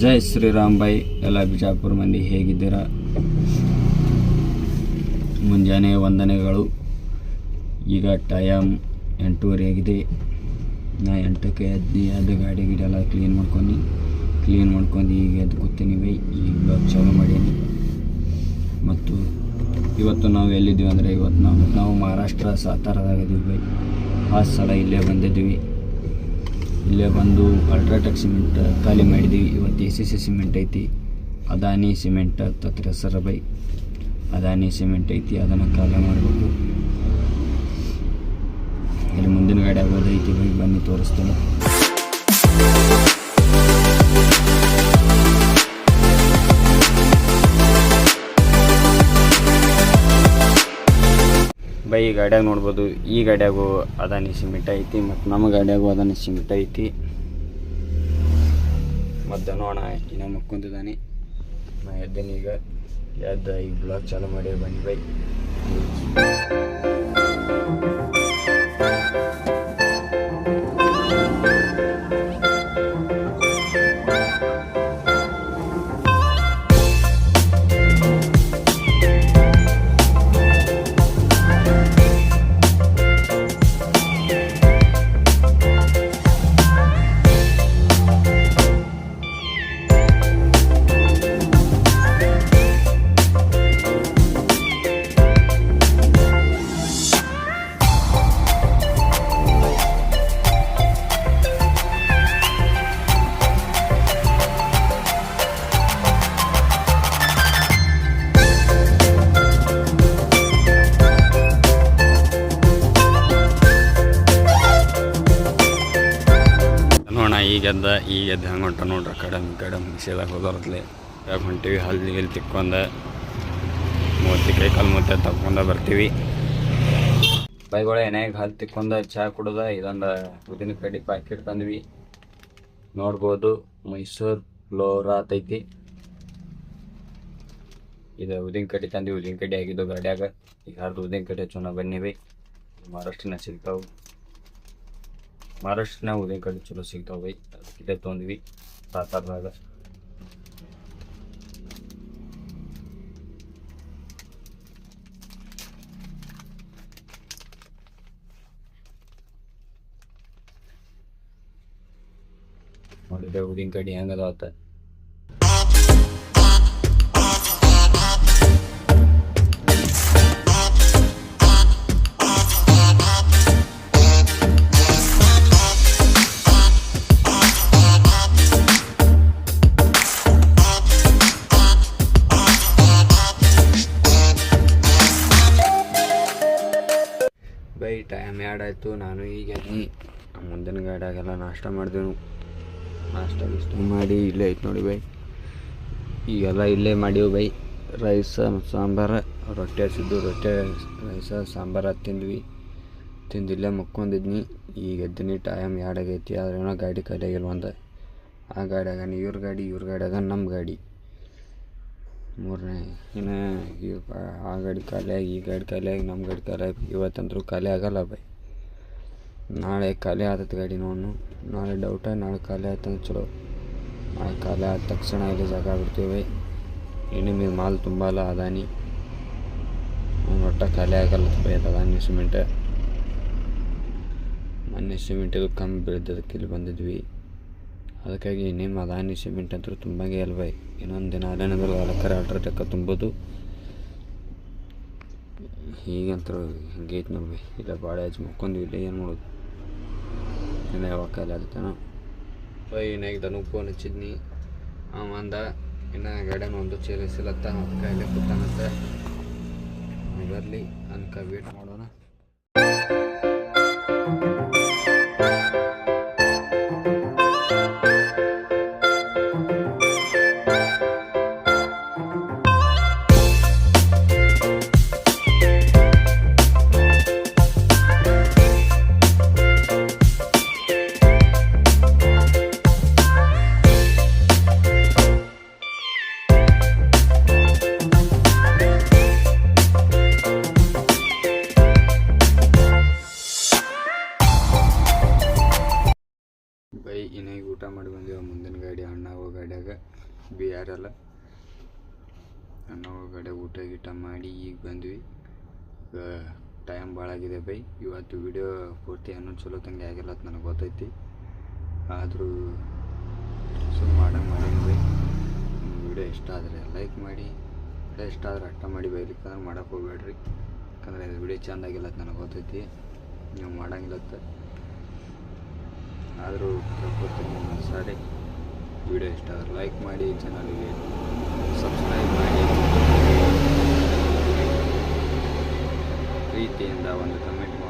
ಜೈ ಶ್ರೀರಾಮ್ ಬಾಯ್ ಎಲ್ಲ ಬಿಜಾಪುರ ಮಂದಿ ಹೇಗಿದ್ದೀರಾ? ಮುಂಜಾನೆ ವಂದನೆಗಳು. ಈಗ ಟೈಮ್ ಎಂಟೂವರೆ ಆಗಿದೆ. ನಾ ಎಂಟಕ್ಕೆ ಎದ್ದು ಅದು ಗಾಡಿ ಗಿಡ ಎಲ್ಲ ಕ್ಲೀನ್ ಮಾಡ್ಕೊಂಡು ಕ್ಲೀನ್ ಮಾಡ್ಕೊಂಡು ಈಗ ಎದ್ದು ಕೂತೀನಿ ಬೈ. ಈಗ ಬ್ಲಾಗ್ ಮಾಡೀನಿ. ಮತ್ತು ಇವತ್ತು ನಾವು ಎಲ್ಲಿದ್ದೀವಿ ಅಂದರೆ ಇವತ್ತು ನಾವು ನಾವು ಮಹಾರಾಷ್ಟ್ರ ಸಾತಾರದಾಗಿದ್ದೀವಿ ಬೈ. ಆ ಸಲ ಇಲ್ಲೇ ಬಂದಿದ್ದೀವಿ. ಇಲ್ಲೇ ಬಂದು ಅಲ್ಟ್ರಾಟೆಕ್ ಸಿಮೆಂಟ್ ಖಾಲಿ ಮಾಡಿದ್ವಿ. ಇವತ್ತು ಎ ಸಿ ಸಿ ಸಿಮೆಂಟ್ ಐತಿ. ಅದಾನಿ ಸಿಮೆಂಟ್ ತತ್ರ ಹೆಸರು ಬೈ ಅದಾನಿ ಸಿಮೆಂಟ್ ಐತಿ. ಅದನ್ನು ಖಾಲಿ ಮಾಡಬೇಕು. ಇಲ್ಲಿ ಮುಂದಿನ ಗಾಡಿ ಆಗೋದೈತಿ ಬೈ ಬನ್ನಿ ತೋರಿಸ್ತೇನೆ. ಈ ಗಾಡಿಯಾಗ ನೋಡ್ಬೋದು, ಈ ಗಾಡಿಯಾಗು ಅದಾನಿ ಸಿಮೆಂಟ್ ಐತಿ ಮತ್ತು ನಮ್ಮ ಗಾಡಿಯಾಗು ಅದಾನಿ ಸಿಮೆಂಟ್ ಐತಿ. ಮತ್ತು ನೋಡೋಣ ಇನ್ನ ಮಕ್ಕೊಂತಿದ್ದಾನೆ ನಾ ಎದ್ದೇನೆ ಈಗ ಎದ್ದ ಈಗ ಬ್ಲಾಗ್ ಚಾಲು ಮಾಡಿ, ಬನ್ನಿ ಬೈ ಎದ್ದ ಈಗ ಎದ್ದು ಹಂಗೆ ಹೊಂಟ ನೋಡ್ರಿ, ಕಡಮ್ ಕಡಮ್ ಮಿಕ್ಸಿದಾಗ ಹೋದವ್ರತ್ಲೆ ಯಾಕೆ ಹೊಂಟಿವಿ? ಹಲ್ಲಿ ಇಲ್ಲಿ ತಿಕ್ಕೊಂಡ ಮೂವತ್ತು ಕೈ ಕಾಲು ಮೂವತ್ತೆ ತಕ್ಕೊಂಡ ಬರ್ತೀವಿ. ಬೈಗಳ ಏನಾಗ ಹಲ್ಲು ತಿಕ್ಕೊಂಡ ಚಹಾ ಕುಡ್ದ, ಇದೊಂದು ಉದಿನ ಕಡ್ಡಿ ಪ್ಯಾಕೆಟ್ ತಂದ್ವಿ. ನೋಡ್ಬೋದು ಮೈಸೂರು ಫ್ಲೋರಾ ಆತೈತಿ ಇದು ಉದಿನ ಕಡ್ಡಿ ತಂದ್ವಿ. ಉದಿನ ಕಡ್ಡಿ ಆಗಿದ್ದು ಗಾಡಿಯಾಗ. ಈಗ ಹರಿದು ಉದಿನ ಕಡ್ಡಿ ಚಲೋ ಬನ್ನಿವಿ. ಮಹಾರಾಷ್ಟ್ರನ ಸಿಗ್ತಾವೆ. ಮಹಾರಾಷ್ಟ್ರನ ಉದಯ ಕಡೆ ಚಲೋ ಸಿಗ್ತಾವೆ ಬೈ. ಅದಕ್ಕೆ ತೊಗೊಂಡ್ವಿ ಸಾತಾರದಾಗ ನೋಡಿದ್ರೆ ಉದಿನ ಕಡ್ಡಿ ಹೆಂಗದ ಆತ ಬೈ ಟೈಮ್ ಆಯಿತು, ನಾನು ಈಗ. ಮುಂದಿನ ಗಾಡಿಯಾಗೆಲ್ಲ ನಾಷ್ಟ ಮಾಡಿದೆವು. ನಾಷ್ಟ ಗಿಷ್ಟ ಮಾಡಿ ಇಲ್ಲೇ ಐತೆ ನೋಡಿ ಬೈ. ಈಗೆಲ್ಲ ಇಲ್ಲೇ ಮಾಡೀವಿ ಬೈ. ರೈಸ ಸಾಂಬಾರು, ರೊಟ್ಟಿ ಹಸಿದ್ದು ರೊಟ್ಟಿ, ರೈಸ, ಸಾಂಬಾರು ತಿಂದ್ವಿ. ತಿಂದು ಇಲ್ಲೇ ಈಗ ಎದ್ದಿನಿ ಟೈಮ್ ಎರಡು ಆಗೈತಿ. ಆದ್ರೆ ಏನೋ ಗಾಡಿ ಒಂದು ಆ ಗಾಡಿಯಾಗ ಇವ್ರ ಗಾಡಿ ಇವ್ರ ಗಾಡಿಯಾಗ ನಮ್ಮ ಗಾಡಿ ಮೂರನೇ, ಇನ್ನು ಈ ಬ- ಆ ಗಾಡಿ ಖಾಲಿಯಾಗಿ ಈ ಗಾಡಿ ಖಾಲಿಯಾಗಿ ನಮ್ಮ ಗಾಡಿ ಖಾಲಿಯಾಗಿ ಇವತ್ತಂತರೂ ಖಾಲಿ ಆಗಲ್ಲ ಬೈ ನಾಳೆ ಖಾಲಿ ಆದತ್ ಗಾಡಿ ನೋಡು ನಾಳೆ ಡೌಟ ನಾಳೆ ಖಾಲಿ ಆಯ್ತಂದ್ರೆ ಚಲೋ. ನಾಳೆ ಖಾಲಿ ಆದ ತಕ್ಷಣ ಇಲ್ಲಿ ಜಾಗ ಬಿಡ್ತೀವಿ ಇನ್ನು ಮೇಲೆ ತುಂಬಲ್ಲ ಅದಾನಿ. ಅವ್ನು ಒಟ್ಟ ಖಾಲಿ ಆಗಲ್ಲ ಬೈ ಅದು ಅದಾನಿ ಸಿಮೆಂಟ್. ಮೊನ್ನೆ ಸಿಮೆಂಟ್ ಇದು ಕಮ್ಮಿ ಬೆಳೆದದಕ್ಕೆ ಇಲ್ಲಿ ಬಂದಿದ್ವಿ. ಅದಕ್ಕಾಗಿ ನಿಮ್ಮ ಅದಾನಿ ಸಿಮೆಂಟ್ ಅಂತೂ ತುಂಬಾಗೆ ಅಲ್ವೇ. ಇನ್ನೊಂದು ದಿನ ಅಲ್ಲೇನಾದ್ರು ಅಲಕ್ಕರ ತಕ್ಕ ತುಂಬೋದು. ಈಗಂತೂ ಐತೆ ನೋಡಿ ಇಲ್ಲ ಭಾಳ ಹಚ್ಚಿ ಮಕ್ಕೊಂಡ್ವಿ ಇಲ್ಲ ಏನು ಮಾಡೋದು. ಇನ್ನು ಯಾವಾಗ ಕಾಲ ಆಗ್ತಾನೋ ಬೈ ಏನಾಗಿ ದನಗೆ ಫೋನ್ ಹಚ್ಚಿದ್ನಿ. ಅವ ಅಂದ ಇನ್ನು ಗಾಡಿನ ಒಂದು ಚೇರಿಸಿಲತ್ತ ಅದಕ್ಕೆ ಇಲ್ಲೇ ಕೂತಾನಂತ. ಬರಲಿ ಅನ್ಕ ವೇಟ್ ಮಾಡೋಣ. ಗಾಡಿಯಾಗ ಬಿಯಾರೆಲ್ಲ ನಾವು ಗಾಡಿಯಾಗ ಊಟ ಗೀಟ ಮಾಡಿ ಈಗ ಬಂದ್ವಿ. ಟೈಮ್ ಭಾಳ ಆಗಿದೆ ಬೈ. ಇವತ್ತು ವಿಡಿಯೋ ಪೂರ್ತಿ ಅನ್ನೋ ಚಲೋ ತಂಗೆ ಆಗಿಲ್ಲ ಅಂತ ನನಗೆ ಗೊತ್ತೈತಿ. ಆದರೂ ಸುಮ್ಮನೆ ಮಾಡಂಗೆ ಬೈ. ವಿಡಿಯೋ ಇಷ್ಟ ಆದರೆ ಲೈಕ್ ಮಾಡಿ. ವಿಡಿಯೋ ಇಷ್ಟ ಆದರೆ ಅಷ್ಟ ಮಾಡಿ ಬೈ. ಮಾಡೋಕೆ ಹೋಗ್ಬೇಡ್ರಿ. ಯಾಕಂದ್ರೆ ಇದು ವಿಡಿಯೋ ಚಂದ ಆಗಿಲ್ಲ ಅಂತ ನನಗೆ ಗೊತ್ತೈತಿ. ನೀವು ಮಾಡಂಗಿಲ್ಲತ್ತ ಆದರೂ ಕೇಳ್ಕೊತೀನಿ ಸಾರಿ ವಿಡಿಯೋ ಇಷ್ಟ ಆದರೆ ಲೈಕ್ ಮಾಡಿ ಚಾನಲ್ಗೆ ಸಬ್ಸ್ಕ್ರೈಬ್ ಮಾಡಿ. ಪ್ರೀತಿಯಿಂದ ಒಂದು ಕಮೆಂಟ್ ಮಾಡ್ತಾನೆ.